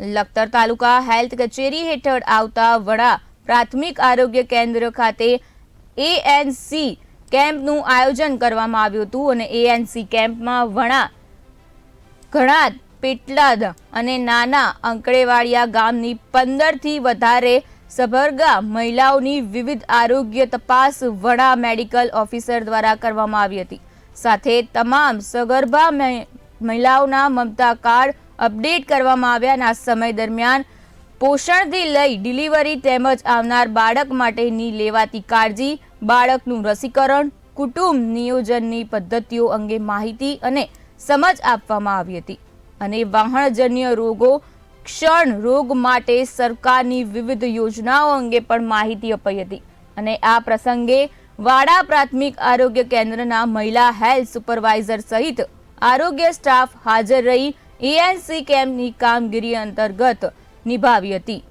લખતર તાલુકા health કચેરી હેઠળ આવતા વડા પ્રાથમિક આરોગ્ય કેન્દ્ર ખાતે એએનસી કેમ્પનું આયોજન કરવામાં આવ્યું હતું અને એએનસી કેમ્પમાં વણા ઘણા પેટલાદ અને નાના અંકળેવાડિયા ગામની પંદરથી વધારે સભરગા મહિલાઓની વિવિધ આરોગ્ય તપાસ વડા મેડિકલ ઓફિસર દ્વારા કરવામાં આવી હતી. સાથે તમામ સગર્ભા મહિ- મહિલાઓના મમતા કાર્ડ અપડેટ કરવામાં આવ્યા આ સમય દરમિયાન પોષણથી લઈ ડિલિવરી તેમજ આવનાર બાળક માટેની લેવાતી કાળજી, બાળકનું રસીકરણ, કુટુંબ નિયોજનની પદ્ધતિઓ અંગે માહિતી અને સમજ આપવામાં આવી હતી અને વાહણજન્ય રોગો, ક્ષણ રોગ માટે સરકારની વિવિધ યોજનાઓ અંગે પણ માહિતી અપાઈ હતી અને આ પ્રસંગે વાડા પ્રાથમિક આરોગ્ય કેન્દ્રના મહિલા હેલ્થ સુપરવાઇઝર સહિત આરોગ્ય સ્ટાફ હાજર રહી એએનસી કેમ્પની કામગીરી અંતર્ગત નિભાવી હતી.